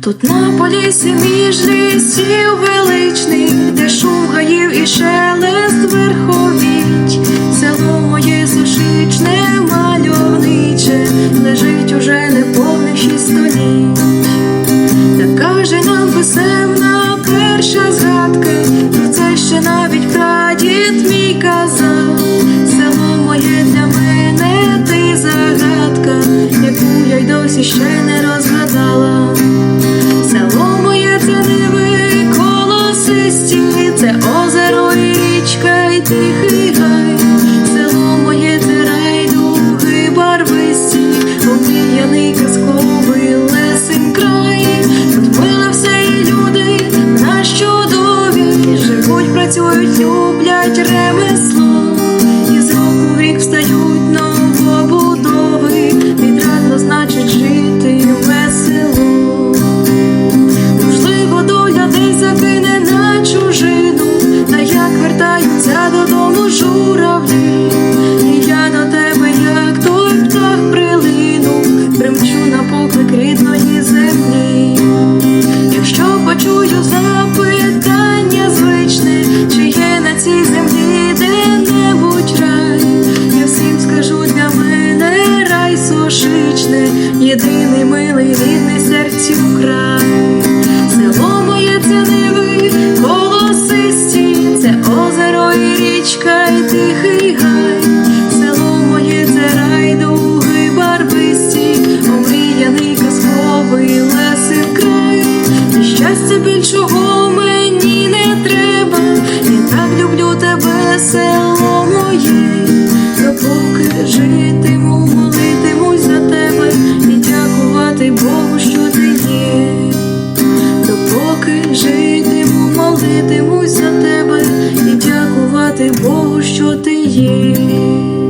Тут на полісі між лісів величний, де шум гаїв і шелест верховіть, село моє сушичне, мальовниче, лежить уже неповних шість століть. Та каже нам писемна перша згадка, про це ще навіть тихий гай. Моє це райдуги барвисті, обміяний казковий лесень край. Тут все і люди на чудові, живуть, працюють, люблять ремесло, вертаються додому журавлі, і я до тебе, як той птах прилину, примчу на поклик рідної землі. Якщо почую запитання Село моє це райдуги барвисті, омріяний казковий лесин край. І щастя більшого мені не треба, і так люблю тебе, село моє, допоки житиму, молитимусь за тебе і дякувати Богу, що ти є. Допоки житиму, молитимусь за тебе і дякувати Богу, що ти є.